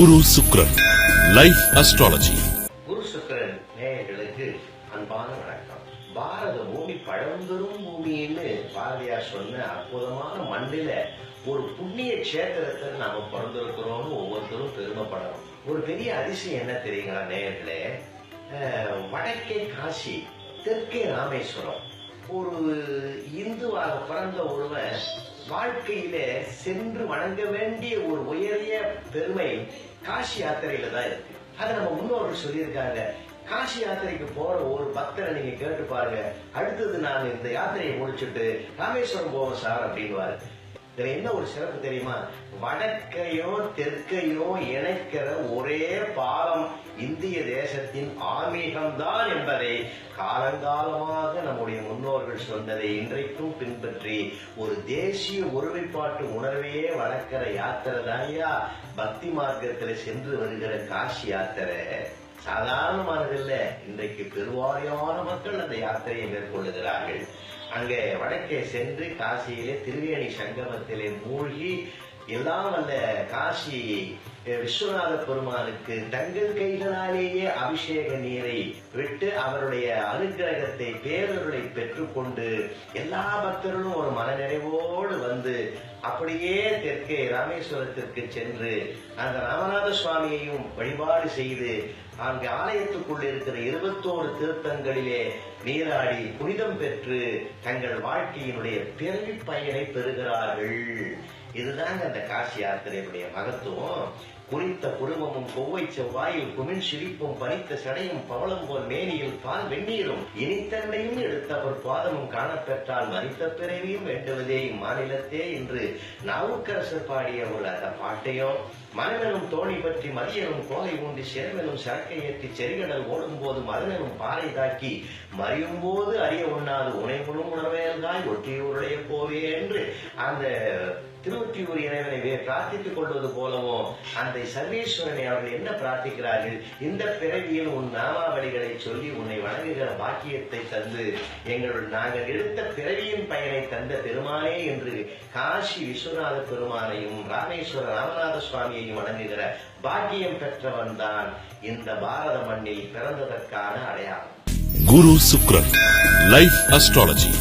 குரு சுக்ரன் life astrology குரு சுக்ரன் நேயர்களுக்கு அன்பான வணக்கம். பாரத பூமி பழம்பெரும் பூமின்னு பாரதியார் சொன்ன அற்புதமான மண்ணில ஒரு புண்ணிய கஷேத்திரத்தில் நாம பிறந்திருக்கிறோம்னு ஒவ்வொருத்தரும் பெருமைப்படணும். ஒரு பெரிய அதிசயம் என்ன தெரியுங்களா நேயர்களே? வடக்கே காசி தெற்கே ராமேஸ்வரம். ஒரு இந்துவாக பிறந்த ஒருவன் வாழ்க்கையில சென்று வணங்க வேண்டிய ஒரு உயரிய பெருமை காசி யாத்திரையில தான் இருக்கு. அதை நம்ம முன்னோர்கள் சொல்லியிருக்காங்க. காசி யாத்திரைக்கு போற ஒரு பக்தரை நீங்க கேட்டு பாருங்க. அடுத்தது நாங்க இந்த யாத்திரையை முடிச்சுட்டு ராமேஸ்வரம் போவோம் சார் அப்படின்வாரு இதுல என்ன ஒரு சிறப்பு தெரியுமா? வடக்கையோ தெற்கையோ இணைக்கிற ஒரே பாலம் இந்திய தேசத்தின் ஆன்மீகம்தான் என்பதை காலங்காலமாக நம்முடைய முன்னோர்கள் சொன்னதை இன்றைக்கும் பின்பற்றி ஒரு தேசிய ஒருமைப்பாட்டு உணர்வையே வளர்க்கிற யாத்திரை தான்யா பக்தி மார்க்கத்துல சென்று வருகிற காசி யாத்திரை. சாதாரணமானதில்லை இன்றைக்கு பெருவாரியான மக்கள் அந்த யாத்திரையை மேற்கொள்ளுகிறார்கள். அங்கே வடக்கே சென்று காசியிலே திருவேணி சங்கமத்திலே மூழ்கி எல்லாம் வல்ல காசி விஸ்வநாத பெருமானுக்கு தங்கள் கைகளாலேயே அபிஷேக நீரை விட்டு அவருடைய அனுக்கிரகத்தை பேரருளை பெற்றுக்கொண்டு எல்லா பக்தர்களும் ஒரு மனநிறைவோ வந்து அப்படியே தெற்கே ராமேஸ்வரத்திற்கு சென்று அந்த ராமநாத சுவாமியையும் வழிபாடு செய்து அங்கு ஆலயத்துக்குள் இருக்கிற இருபத்தோரு திருத்தங்களிலே நீராடி புனிதம் பெற்று தங்கள் வாழ்க்கையினுடைய பிறவி பயனை பெறுகிறார்கள். இதுதாங்க அந்த காசி யாத்திரையுடைய மகத்துவம். குறித்த குடும்பமும் கொவ்வை செவ்வாயில் குமிழ் சிரிப்பும் பனித்த சடையும் பவளம் போல் மேனியில் பால் வெந்நீரும். இனித்தன்மையும் எடுத்தவர் பாதமும் காணப்பெற்றால் மறித்த பிறவியும் வேண்டுவதே இம்மாநிலத்தே என்று நாவுக்கரசர் பாடிய ஒரு அந்த பாட்டையும் மனிதனும் தோணி பற்றி மதியனும் கோலை ஊன்றி சேர்மனும் சரக்கை ஏற்றி செறிகடல் ஓடும் போது மதனெனும் பாலை தாக்கி மறியும் போது அறிய உண்ணாது உணைமுழும் உணர்வேல்தாய் ஒட்டியூருடைய போவே அந்த திருவொற்றியூர் இறைவனை பிரார்த்தித்துக் கொள்வது போலவும் அந்த சர்வேஸ்வரனை அவர்கள் என்ன பிரார்த்திக்கிறார்கள்? இந்த பிறவியில் உன் நாமாவளிகளை சொல்லி உன்னை வணங்குகிற பாக்கியத்தை தந்து எங்கள் நாங்கள் எடுத்த பிறவியின் பயனை தந்த பெருமானே என்று காசி விஸ்வநாத பெருமானையும் ராமேஸ்வர ராமநாத சுவாமியையும் வணங்குகிற பாக்கியம் பெற்றவன் தான் இந்த பாரத மண்ணில் பிறந்ததற்கான அடையாளம். குரு சுக்ரன் லைஃப் அஸ்ட்ராலஜி